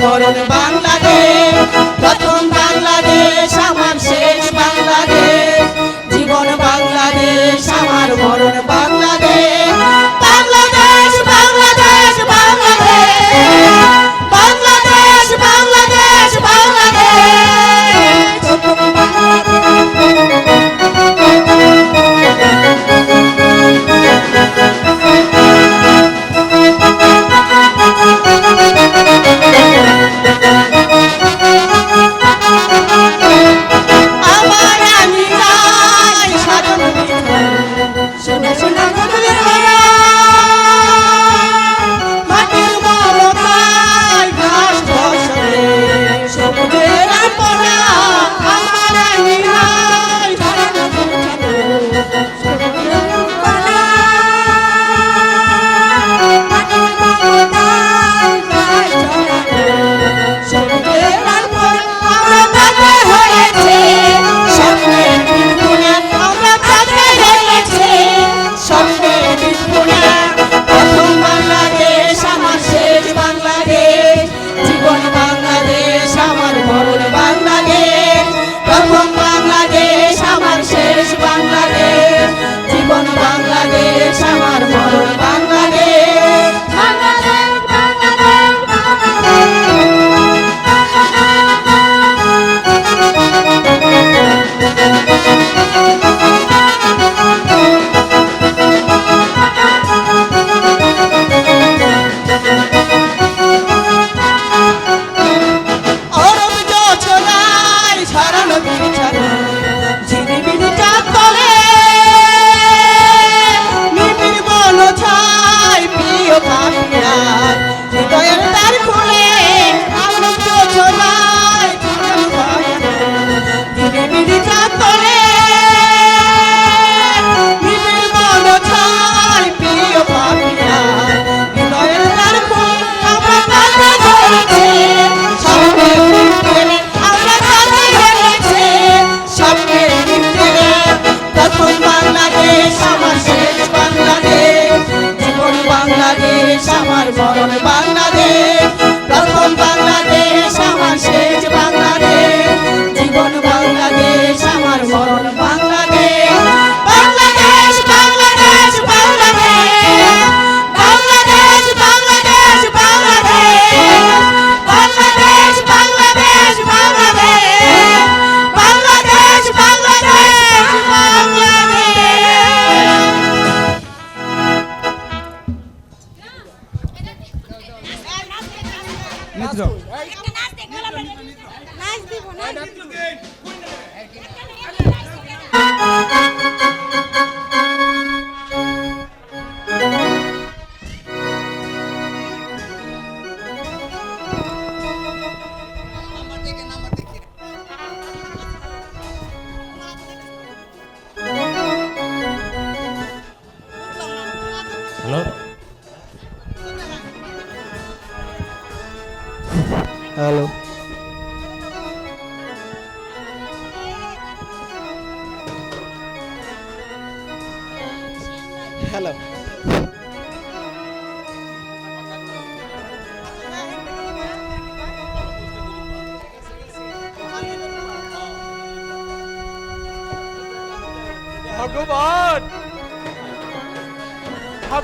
মরণ বাংলাদেশ।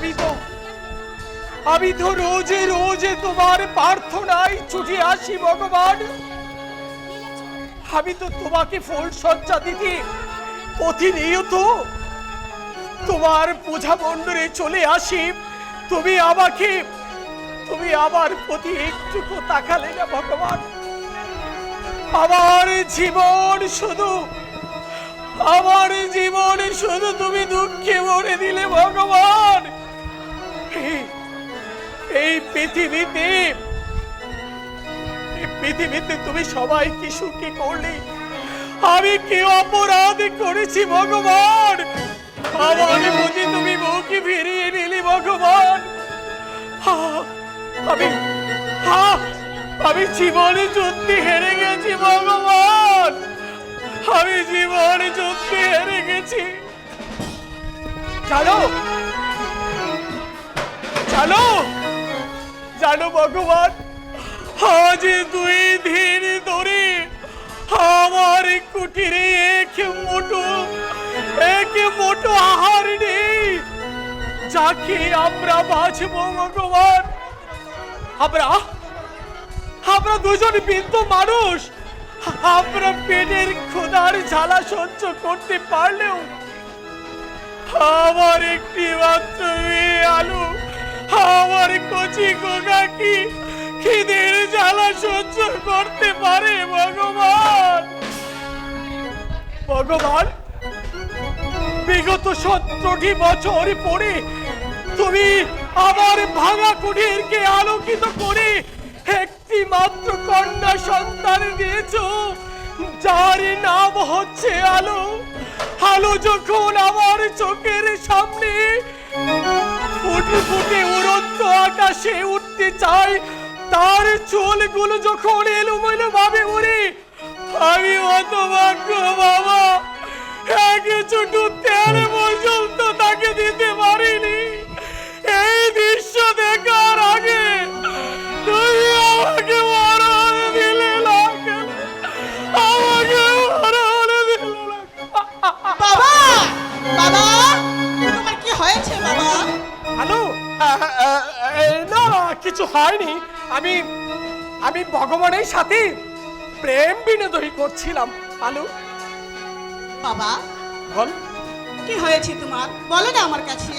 আমি আমি তো রোজে রোজে তোমার প্রার্থনায় আসি, ভগবান। আমি তো তোমাকে ফুল সজ্জা দিতে প্রতিনিয়ত তোমার পূজা চলে আসি। তুমি আমাকে, তুমি আমার প্রতি একটুকু তাকালে না, ভগবান। আমার জীবন শুধু, আমার জীবন শুধু তুমি দুঃখে ভরে দিলে, ভগবান। এই- পৃথিবীতে পৃথিবীতে তুমি সবাইকে সুখী করলে আমি কি অপরাধ করেছি, ভগবান? প্রতি তুমি মুখে ফিরিয়ে নিলি, ভগবান। আমি আমি জীবনে যুদ্ধে হেরে গেছি, ভগবান। আমি জীবনে যুদ্ধে হেরে গেছি। জানো জানো? জানো ভগবান? আজ দুই দিন ধরে আমার কুটিরে এক মোটো এক মোটো আহার নেই। যাকে আমরা বাঁচবো ভগবান। আমরা আমরা দুজন বৃদ্ধ মানুষ। আমরা পেটের ক্ষুধার ঝালা সহ্য করতে পারলেও, আমার একটি মাত্র আলু আমার কচি গোগা কি? খিদের জ্বালা সহ্য করতে পারে ভগবান? ভগবান, বিগত সত্তরটি বছর পরে তুমি আমার ভাঙা কুটিরকে আলোকিত করে একটি মাত্র কন্যা সন্তান দিয়েছ, যার নাম হচ্ছে আলো। আলো যখন আমার চোখের সামনে ফুটে উড়ন্ত আকাশে উঠতে চাই তার চুলগুলো যখন এলোমেলো ভাবে উড়ে, আমি অত ভাগ্য বাবা এক ছোট তেল পর্যন্ত তাকে দিতে পারিনি। এই দৃশ্য দেখার আগে কিছু হয়নি। আমি আমি ভগবানের সাথে প্রেম বিনোদনী করছিলাম আলু বাবা বল। কি হয়েছে তোমার? বলো না আমার কাছে।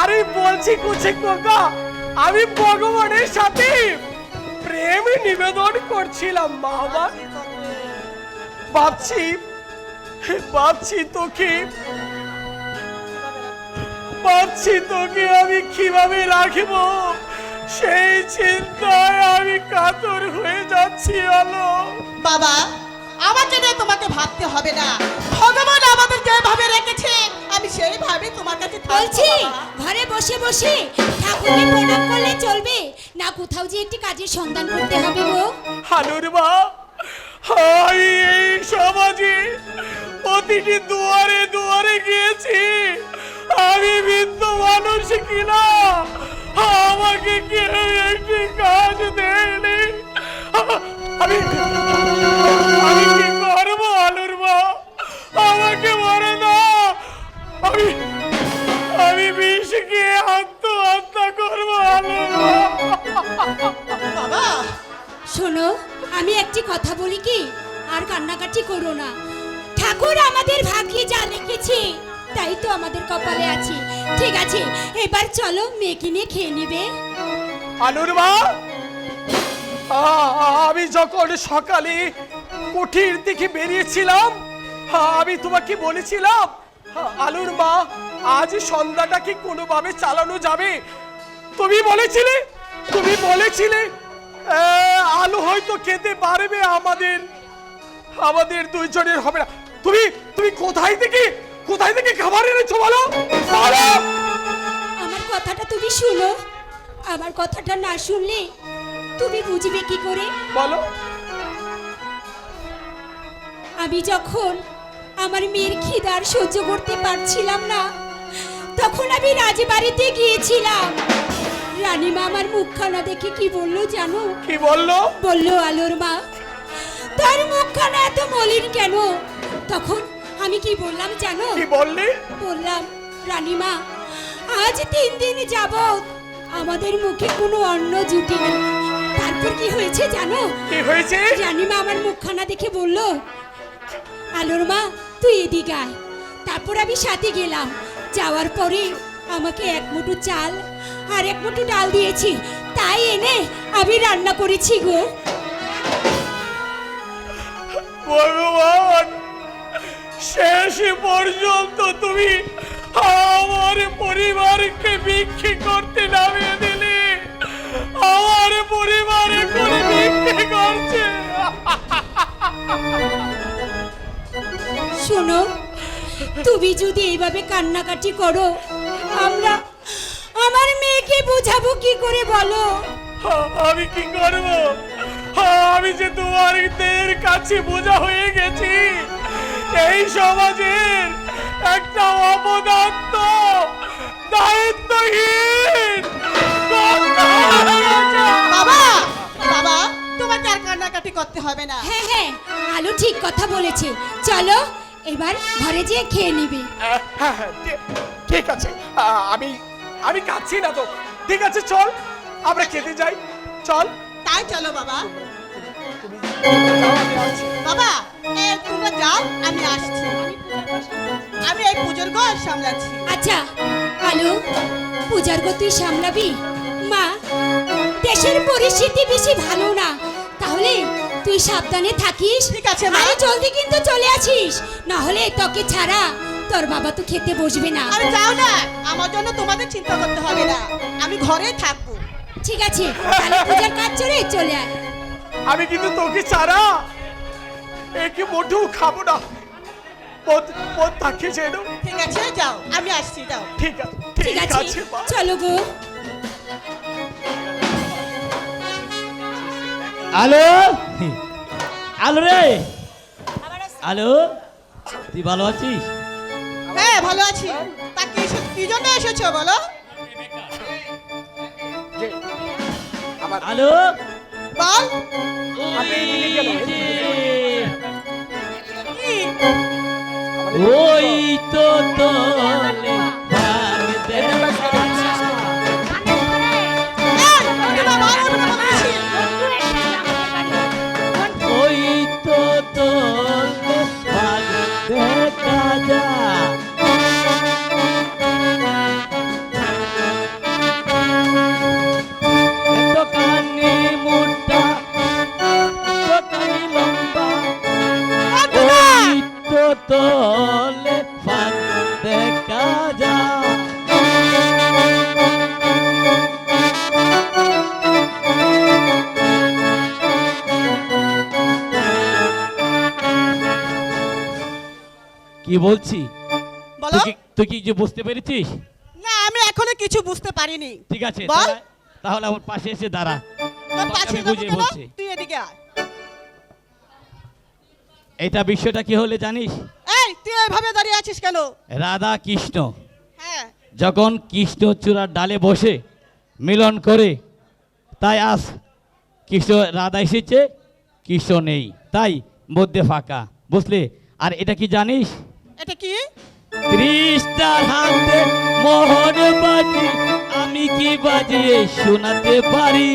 আরে বলছি কুচি কোকা আমি ভগবানের সাথে প্রেম নিবেদন করছিলাম মা আমার ভাবছি ভাবছি তোকে ভাবছি তোকে আমি কীভাবে রাখব? সেই চিন্তায় আমি কাতর হয়ে যাচ্ছি আলো। বাবা আমাকে নিয়ে তোমাকে ভাবতে হবে না। ভগবান আমাদের যেভাবে রেখেছে। আমি সেইভাবে তোমার কাছে বলছি ঘরে বসে বসে ঠাকুরকে প্রণাম করলে চলবে? না কোথাও যে একটি কাজের সন্ধান করতে হবে গো? হানুর মা আমি এই সমাজে প্রতিটি দুয়ারে দুয়ারে গিয়েছি। আমি বৃদ্ধ মানুষ কিনা আমাকে কেউ একটি কাজ দেয়নি? আমি আমি কি করব, আলুর মা? আমাকে মরে না। আমি আমি বিষ খেয়ে আত্মহত্যা করব, আলুর বাবা, শোনো, আমি একটি কথা বলি কি? আর কান্নাকাটি করো না। ঠাকুর আমাদের ভাগ্যে যা লিখেছে তাই তো আমাদের কপালে আছে। ঠিক আছে, এবার চলো মেয়েকে নিয়ে খেয়ে নেবে। আলুর মা আমি যখন সকালে কুঠির দিকে বেরিয়েছিলাম আমি তোমাকে বলেছিলাম আলুর মা, আজ সন্ধ্যাটা কি কোনোভাবে চালানো যাবে? তুমি বলেছিলে তুমি বলেছিলে আলু হয়তো খেতে পারবে আমাদের আমাদের দুইজনের হবে না। তুমি তুমি কোথায় থেকে কোথায় থেকে খাবার এনেছো বলো? আমার কথাটা তুমি শুনো। আমার কথাটা না শুনলে তুমি বুঝবে কি করে? বলো। আমি যখন আমার মেয়ের খিদার সহ্য করতে পারছিলাম না তখন আমি রাজবাড়িতে গিয়েছিলাম। রানীমা আমার মুখখানা দেখে কি বলল জানো? কি বলল? বলল আলোর মা তার মুখখানা এত মলিন কেন? তখন আমি কি বললাম জানো? কি বললি? বললাম রানীমা আজ তিন দিন যাবত আমাদের মুখে কোনো অন্ন জুটি না। তারপর কি হয়েছে জানো? কি হয়েছে? রানীমা আমার মুখখানা দেখে বলল আলোর মা তুই এদিকে আয়। তারপর আমি সাথে গেলাম। যাওয়ার পরে আমাকে এক মুঠো চাল আর এক মুঠো ডাল দিয়েছি। তাই এনে আমি রান্না করেছি গো। ভগবান! শেষ পর্যন্ত তুমি আমার পরিবারকে বিক্রি করতে নামিয়ে দিলে। আমার পরিবারে করে বিক্রি করছে। শোনো তুমি যদি এইভাবে কান্নাকাটি করো আমরা আমার মেয়েকে বোঝাবো কি করে বলো? আমি কি করব? আমি যে তোমাদের কাছে বোঝা হয়ে গেছি। এই সমাজের একটা অপদার্থ দায়িত্বহীন কর্তা হয়ে গেছে। বাবা বাবা করতে হবে না। হ্যাঁ হ্যাঁ আলু ঠিক কথা বলেছে। চলো এবার ঘরে যেয়ে খেয়ে নিবে। আহ, হ্যাঁ হ্যাঁ ঠিক- আছে। আহ, আমি আমি কাচ্ছি না তো। ঠিক আছে চল আমরা খেতে যাই। চল। তাই চলো বাবা। বাবা তোমরা যাও আমি আসছি। আমি এই পুজোর ঘর সামলাচ্ছি। আচ্ছা আলু পূজার গো তুই সামলাবি? মা দেশের পরিস্থিতি বেশি ভালো না। তাহলে তুই সাবধানে থাকিস। ঠিক আছে, মা। জলদি কিন্তু চলে আসিস। না হলে তোকে ছাড়া তোর বাবা তো খেতে বসবে না। আরে যাও না। আমার জন্য তোমাদের চিন্তা করতে হবে না। আমি ঘরেই থাকব। ঠিক আছে তাহলে পূজার কাজ চলে চলে আয়। আমি কিন্তু তোকে ছাড়া একে মোটেও খাব না। পথ পথ থাকে যেন। ঠিক আছে যাও আমি আসছি যাও। ঠিক আছে ঠিক আছে মা। চলো গো। আলো? আলো রে। আলো তুই ভালো আছিস? হ্যাঁ ভালো আছি। তা কি কি জন্য এসেছ বলো? আলো? বল ওই তো তোলে কি বলছি? বলো। তুই কি- তুই কি যে বুঝতে পেরেছিস? না আমি এখনও কিছু বুঝতে পারিনি। ঠিক আছে বল। তাহলে- তাহলে আমার পাশে এসে দাঁড়া। তোর পাশে আমি যাব বুঝিয়ে কেন? বলছি। তুই এদিকে আয়। এটা বিষয়টা কি হলে জানিস? এই তুই এইভাবে দাঁড়িয়ে আছিস কেন? রাধা কৃষ্ণ। হ্যাঁ। যখন কৃষ্ণচূড়ার ডালে বসে মিলন করে তাই আজ কৃষ্ণ রাধা এসেছে কৃষ্ণ নেই তাই মধ্যে ফাঁকা। বুঝলে? আর এটা কি জানিস? এটা কি? ত্রিশটার হাতে মোহন বাজি আমি কি বাজিয়ে শোনাতে পারি?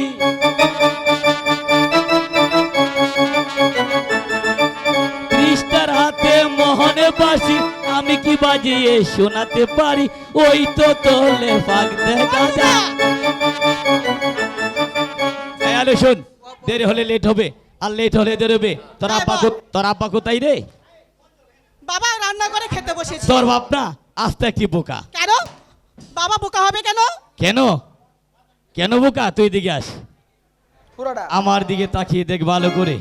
ত্রিশটার হাতে মোহন বাসি আমি কি বাজিয়ে শোনাতে পারি? ওই তো তোলে ফাঁক দেখা যায়। শোন দেরি হলে লেট হবে আর লেট হলে দেরি হবে। তোর আব্বা তোর আব্বা কোথায় রে? বাবা রান্না করে খেতে বসেছি। তোর বাপ না আস্তে একটি বোকা? কেন? বাবা বোকা হবে কেন? কেন? কেন বোকা? তুই দিকে আস। পুরোটা আমার দিকে তাকিয়ে দেখ ভালো করে।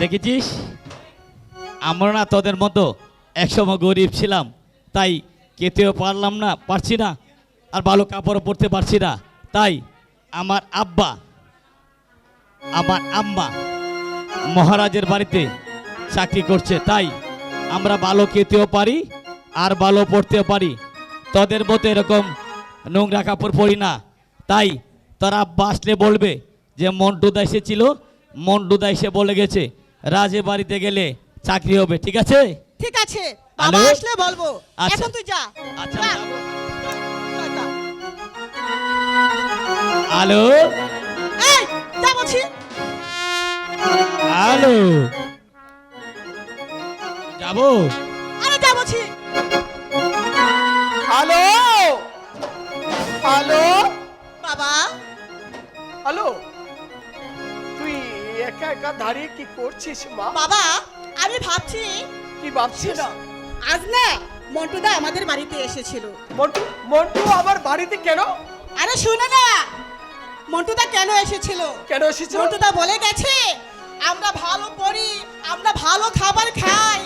দেখেছিস? আমরা না তোদের মতো একসময় গরিব ছিলাম তাই কেতেও পারলাম না পারছি না আর ভালো কাপড়ও পরতে পারছি না। তাই আমার আব্বা আমার আম্মা মহারাজের বাড়িতে চাকরি করছে। তাই আমরা ভালো খেতেও পারি আর ভালো পড়তেও পারি। তোদের মতো এরকম নোংরা কাপড় পরি না। তাই তারা বাসলে বলবে যে মন্টুদা এসেছিল মন্টুদা এসে বলে গেছে রাজে বাড়িতে গেলে চাকরি হবে ঠিক আছে? ঠিক আছে বাবা? আসলে বলব। আচ্ছা। এখন তুই যা। আচ্ছা। হ্যালো? এই যা বলছি। হ্যালো যাব? আরে যা বলছি হ্যালো হ্যালো বাবা। হ্যালো তুই একা একা দাঁড়িয়ে কি করছিস মা? বাবা আমি ভাবছি কি ভাবছিস আজ না মন্টুদা আমাদের বাড়িতে এসেছিল। মন্টু মন্টু আমার বাড়িতে কেন? আরে শুনে না। মন্টুদা কেন এসেছিল? কেন এসেছিল? মন্টুদা বলে গেছে আমরা ভালো পড়ি আমরা ভালো খাবার খাই।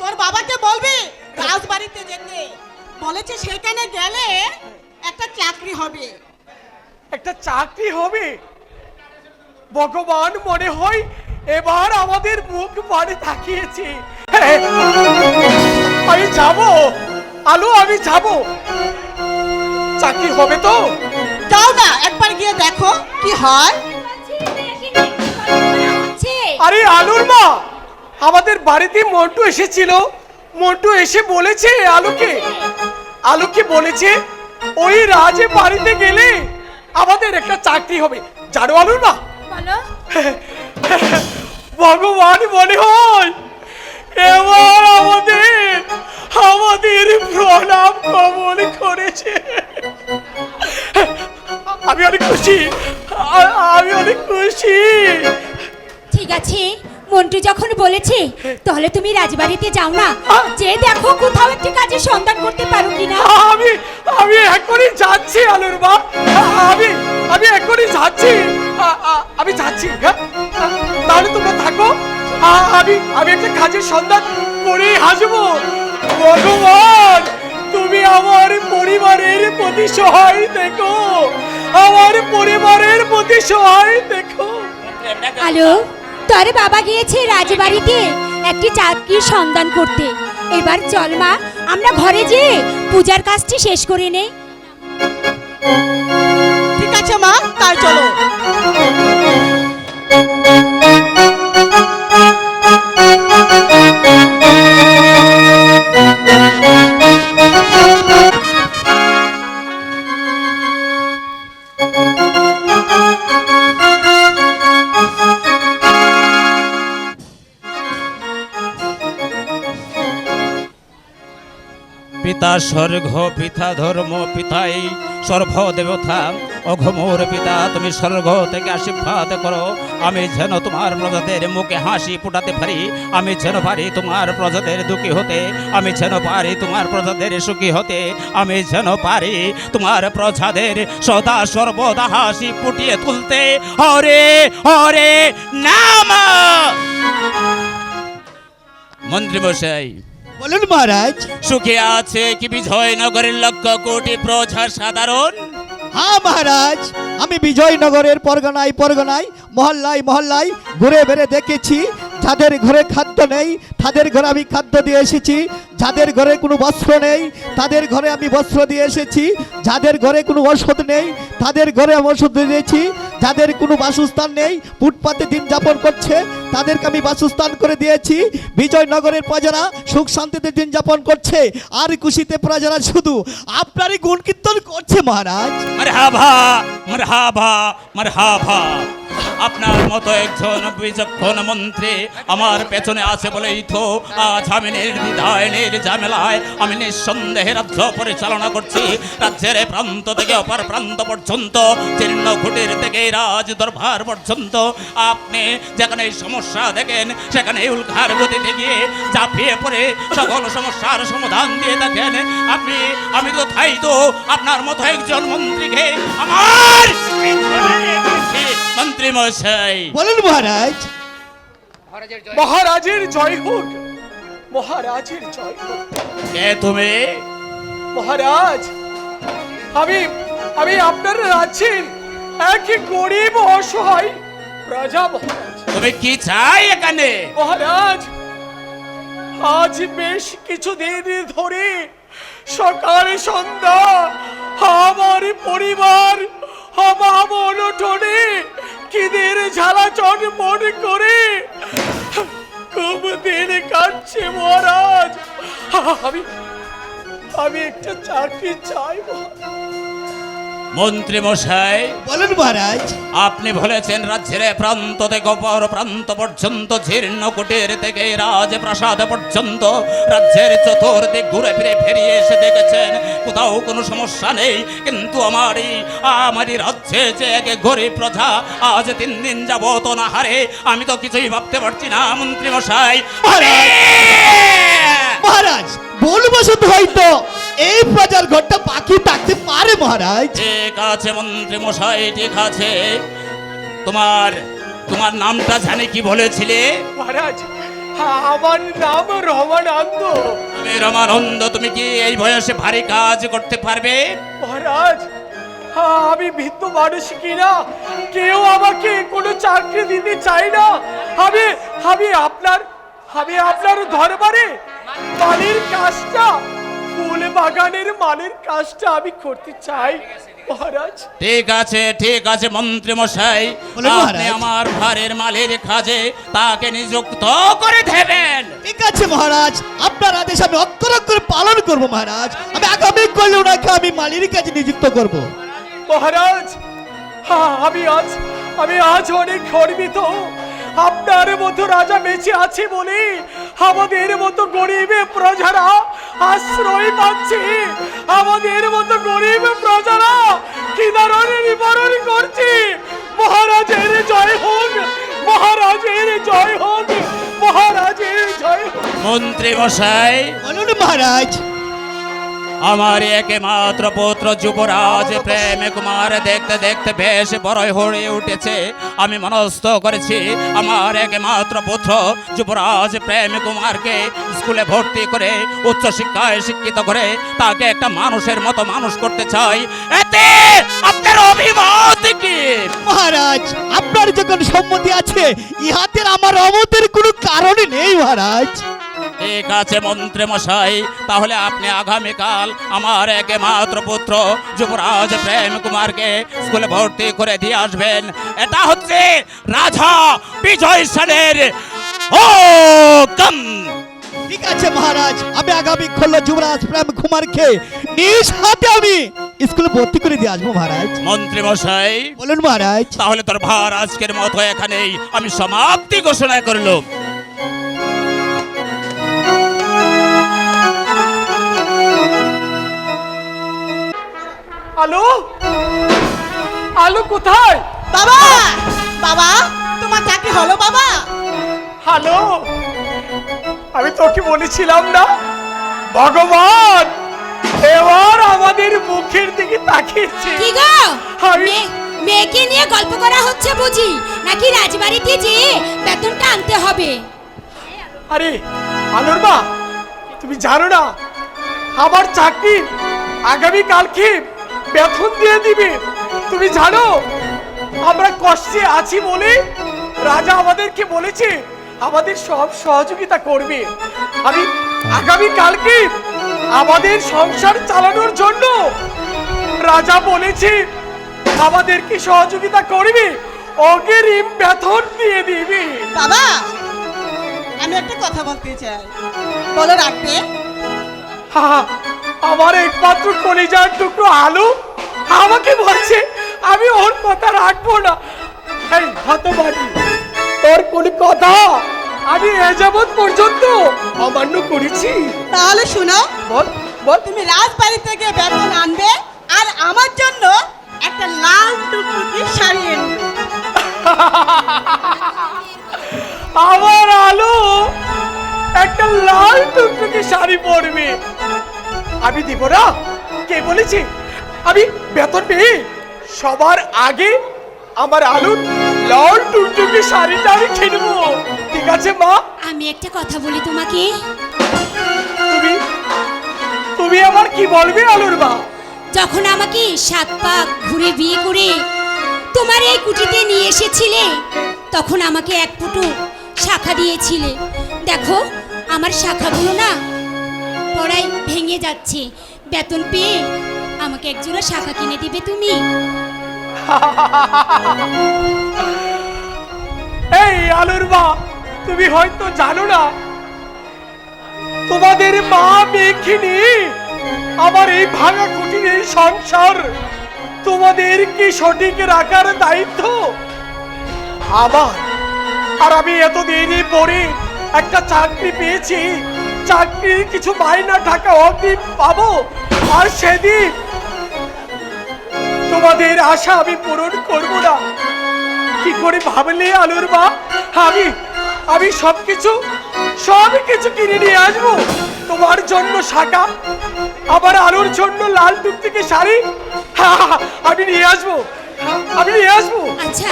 তোর বাবাকে বলবি? রাজবাড়িতে যেতে। বলেছে সেখানে গেলে একটা চাকরি হবে। একটা চাকরি হবে? ভগবান মনে হয় এবার আমাদের মুখ বাড়ি তাকিয়েছে। আমি যাব। আলু আমি যাব। চাকরি হবে তো? যাও না একবার গিয়ে দেখো কি হয়। আরে আলুর মা আমাদের বাড়িতে মন্টু এসেছিল। মন্টু এসে বলেছে আলুকে। আলুকে বলেছে ওই রাজে বাড়িতে গেলে আমাদের একটা চাকরি হবে। জানো আলুর মা? ভগবান মনে হয় এবার আমাদের আমাদের প্রণাম কবল করেছে। আমি অনেক খুশি আমি অনেক খুশি। ঠিক আছে মন্টু যখন বলেছে তাহলে তুমি রাজবাড়িতে যাও না। যে দেখো কোথাও একটি কাজের সন্ধান করতে পারো কিনা? আমি আমি এখনই যাচ্ছি আলুর মা আমি আমি এখনই যাচ্ছি। আ- আ- আমি যাচ্ছি হ্যাঁ? তাহলে তোমরা থাকো। আ- আমি আমি একটা কাজের সন্ধান করেই হাসবো। ভগবান তুমি আমার পরিবারের প্রতি সহায় দেখো। আমার পরিবারের প্রতি সহায় দেখো। আলো তোর বাবা গিয়েছে রাজবাড়িতে একটি চাকরির সন্ধান করতে। এবার চল মা, আমরা ঘরে যেয়ে পূজার কাজটি শেষ করে নেই। ঠিক আছে মা, তাই চলো। পিতা স্বর্গ, পিতা ধর্ম, পিতাই সর্বদেবতা। অঘমোর পিতা, তুমি স্বর্গ থেকে আশীর্বাদ করো। আমি যেন তোমার প্রজাদের মুখে হাসি ফুটাতে পারি, আমি যেন পারি তোমার প্রজাদের দুঃখী হতে, আমি যেন পারি তোমার প্রজাদের সুখী হতে, আমি যেন পারি তোমার প্রজাদের সদা সর্বদা হাসি ফুটিয়ে তুলতে। হরে হরে নাম! মন্ত্রী মশাই বলুন মহারাজ। সুখে আছে কি বিজয়নগরের লক্ষ কোটি প্রজা সাধারণ? হ্যাঁ মহারাজ আমি বিজয়নগরের পরগনায় পরগনায় মহল্লায় মহল্লায় ঘুরে বেড়ে দেখেছি যাদের ঘরে খাদ্য নেই তাদের ঘরে আমি খাদ্য দিয়ে এসেছি যাদের ঘরে কোনো বস্ত্র নেই তাদের ঘরে আমি বস্ত্র দিয়ে এসেছি যাদের ঘরে কোনো ওষুধ নেই তাদের ঘরে আমি ওষুধ দিয়েছি যাদের কোনো বাসস্থান নেই ফুটপাতে দিন যাপন করছে তাদেরকে আমি বাসস্থান করে দিয়েছি। বিজয়নগরের প্রজারা সুখ শান্তিতে দিন যাপন করছে। আর খুশিতে প্রজারা শুধু আপনারই গুণ কীর্তন করছে মহারাজ। মার হা ভা মার হা ভা মার হা মারহাবা। আপনার মতো একজন বিচক্ষণ মন্ত্রী আমার পেছনে আছে বলেই তো আজ আমি নির্দ্বিধায়, নির্ঝামেলায় আমি নিঃসন্দেহে রাজ্য পরিচালনা করছি। রাজ্যের প্রান্ত থেকে অপর প্রান্ত পর্যন্ত, জীর্ণ কুটির থেকে রাজ দরবার পর্যন্ত। আপনি যেখানে সমস্যা দেখেন, সেখানে উল্কার গতিতে গিয়ে ঝাঁপিয়ে পড়ে সকল সমস্যার সমাধান দিয়ে থাকেন। আপনি, আমি তো তাই তো আপনার মতো একজন মন্ত্রীকে আমার মন্ত্রী মশাই বলুন মহারাজ। মহারাজের জয় হোক মহারাজের জয় হোক। কে তুমি? মহারাজ আমি আমি আপনার রাজ্যের এক গরিব অসহায় প্রজা মহারাজ। তুমি কি চাই এখানে? মহারাজ আজ বেশ কিছুদিন ধরে সকাল সন্ধ্যা আমার পরিবার অভাব অনটনে কিদের ঝালাচন মনে করে খুব দিন কাটছে মহারাজ আমি আমি একটা চাকরি চাই। মন্ত্রী মশাই বলুন মহারাজ আপনি বলেছেন রাজ্যের প্রান্ত থেকে অপর প্রান্ত পর্যন্ত জীর্ণ কুটির থেকে রাজপ্রাসাদ পর্যন্ত রাজ্যের চতুর্দিক ঘুরে ফিরে ফেরিয়ে এসে দেখেছেন কোথাও কোনো সমস্যা নেই কিন্তু আমারই আমারই রাজ্যে যে এক গরিব প্রজা আজ তিন দিন যাবত না হারে আমি তো কিছুই ভাবতে পারছি না মন্ত্রী মশাই! মহারাজ বলবসত হয়তো এই প্রজার ঘরটা পাখি থাকতে পারে মহারাজ। ঠিক আছে মন্ত্রী মশাই ঠিক আছে। তোমার তোমার নামটা জানি কি বলেছিলে? মহারাজ আমার নাম রমানন্দ। তুমি রমানন্দ তুমি কি এই বয়সে ভারী কাজ করতে পারবে? মহারাজ হ্যাঁ, আমি বৃদ্ধ মানুষ কিনা? কেউ আমাকে কোনো চাকরি দিতে চায় না। আমি আমি আপনার আমি আপনার দরবারে মালির কাজটা ফুল বাগানের মালির কাজটা আমি করতে চাই। মহারাজ। ঠিক আছে ঠিক আছে মন্ত্রী মশাই। আপনি আমার ঘরের মালির কাজে তাকে নিযুক্ত করে দেবেন। ঠিক আছে মহারাজ আপনার আদেশ আমি অক্ষর অক্ষর পালন করব মহারাজ। আমি আগামী করলে ওনাকে আমি মালির কাছে নিযুক্ত করব। মহারাজ হ্যাঁ আমি আজ আমি আজ অনেক গর্বিত। আপনার মতো রাজা বেঁচে আছে বলে আমাদের মতো গরিব প্রজারা আশ্রয় পাচ্ছে। আমাদের মতো গরিব প্রজারা কিদারণে নিবারণ করছে। মহারাজের জয় হোক মহারাজের জয় হোক মহারাজের জয় হোক। মন্ত্রী মশাই। বলুন মহারাজ। আমার একমাত্র পুত্র যুবরাজ প্রেম কুমার দেখতে দেখতে বেশ বড় হয়ে উঠেছে। আমি মনস্থ করেছি, আমার একমাত্র পুত্র যুবরাজ প্রেম কুমারকে স্কুলে ভর্তি করে, উচ্চ শিক্ষায় শিক্ষিত করে, তাকে একটা মানুষের মতো মানুষ করতে চাই। এতে আপনার অভিমত কি? মহারাজ, আপনার যখন সম্মতি আছে, ইহাতে আমার অমতের কোনো কারণ নেই মহারাজ। ঠিক আছে মন্ত্রী মশাই তাহলে আপনি আগামীকাল আমার একমাত্র পুত্র যুবরাজ প্রেম কুমারকে স্কুলে ভর্তি করে দিয়ে আসবেন। এটা হচ্ছে রাজা বিজয় সেনের ও কম ঠিক আছে মহারাজ আমি আগামী খোল্লা যুবরাজ প্রেম কুমারকে নিজ হাতে আমি স্কুলে ভর্তি করে দিয়ে আসব মহারাজ। মন্ত্রী মশাই বলুন মহারাজ। তাহলে তোর ভার আজকের মতো এখানেই আমি সমাপ্তি ঘোষণা করলাম। আলো? আলু কোথায়? বাবা! বাবা তোমার চাকরি হলো বাবা। হ্যালো? আমি তোকে বলেছিলাম না? ভগবান এবার আমাদের মুখের দিকে তাকিয়েছে। কি গো? আমি- মেয়ে- মেয়েকে নিয়ে গল্প করা হচ্ছে বুঝি? নাকি রাজবাড়িতে যেয়ে বেতনটা আনতে হবে? আরে আলোর মা তুমি জানো না আমার চাকরি আগামী কালকে বেতন দিয়ে দিবে। তুমি জানো আমরা কষ্টে আছি বলে রাজা আমাদেরকে বলেছে আমাদের সব সহযোগিতা করবে। আমি আগামী কালকে আমাদের সংসার চালানোর জন্য রাজা বলেছে আমাদেরকে সহযোগিতা করবে অগ্রিম বেতন দিয়ে দিবে। বাবা আমি একটা কথা বলতে চাই। বলো রাখবে হা, আমার একমাত্র কলিজার টুকরো আলু? আমাকে বলছে আমি ওর কথা রাখব না। এই হতবাদি তোর কোন কথা? আমি এ যাবৎ পর্যন্ত অমান্য করেছি। তাহলে শোনো বল বল। তুমি রাজবাড়ি থেকে বেতন আনবে আর আমার জন্য একটা লাল টুকটুকি শাড়ি আমার আলু একটা লাল টুকটুকি শাড়ি পরবে। আমি দিব না। কে বলেছি? আমি বেতন পেয়ে সবার আগে আমার আলুর লাল টুকটুকি শাড়িটা আমি কিনবো ঠিক আছে মা? আমি একটা কথা বলি তোমাকে। তুমি তুমি আমার কি বলবে আলুর মা? যখন আমাকে সাত পাক ঘুরে বিয়ে করে তোমার এই কুটিতে নিয়ে এসেছিলে তখন আমাকে এক ফুটো শাখা দিয়েছিলে। দেখো আমার শাখাগুলো না পড়াই ভেঙে যাচ্ছে। বেতন পেয়ে আমাকে একজোড়া শাখা কিনে দিবে তুমি। এই আলুর মা, তুমি হয়তো জানো না, তোমাদের মা নিয়ে আমার এই ভাঙা কুটিরের সংসার, তোমাদের কি সঠিক রাখার দায়িত্ব? আমার, আর আমি এতদিনই পরে একটা চাকরি পেয়েছি চাকরির কিছু মাইনা টাকা অগ্রিম পাবো? আর সেদিন তোমাদের আশা আমি পূরণ করব না। কি করে ভাবলে আলুর মা আমি আমি সবকিছু সব কিছু কিনে নিয়ে আসব। তোমার জন্য শাখা আবার আলুর জন্য লাল টুকটিকে শাড়ি। আমি নিয়ে আসব। আমি নিয়ে আসব। আচ্ছা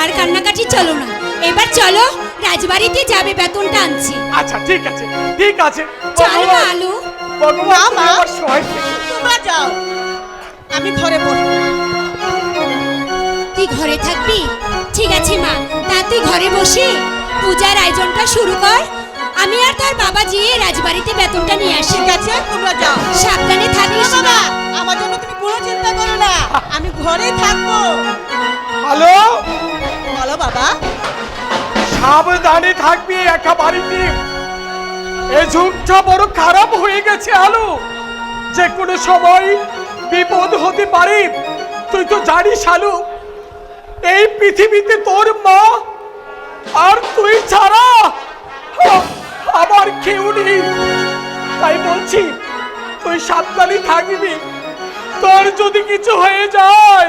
আর কান্নাকাটি চলো না। এবার চলো। রাজবাড়িতে যাবে বেতনটা আনছি আচ্ছা ঠিক আছে ঠিক আছে। চলো না আলু। ভগবান মা। সহায় তোমরা যাও। আমি ঘরে বসবো। তুই ঘরে থাকবি? ঠিক আছে মা। তা তুই ঘরে বসে পূজার আয়োজনটা শুরু কর। আমি আর তোর বাবা যেয়ে রাজবাড়িতে বেতনটা নিয়ে আসি। ঠিক আছে তোমরা যাও। সাবধানে থাকিস বাবা না আমার জন্য তুমি কোনো চিন্তা করো না। আমি ঘরেই থাকব। হ্যালো? বলো বাবা। সাবধানে থাকবি, একা বাড়িতে এই যুগটা বড় খারাপ হয়ে গেছে, আলো। যে কোনো সময় বিপদ হতে পারে। তুই তো জানিস, আলু, এই পৃথিবীতে তোর মা আর তুই ছাড়া আমার কেউ নেই। তাই বলছি, তুই সাবধানে থাকবি। তোর যদি কিছু হয়ে যায়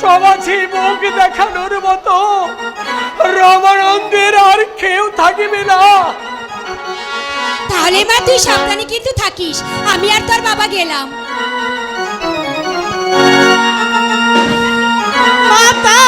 সমাজে মুখ দেখানোর মতো রমানন্দের আর কেউ থাকবে না। তাহলে মা তুই সাবধানে কিন্তু থাকিস। আমি আর তোর বাবা গেলাম। মাতা!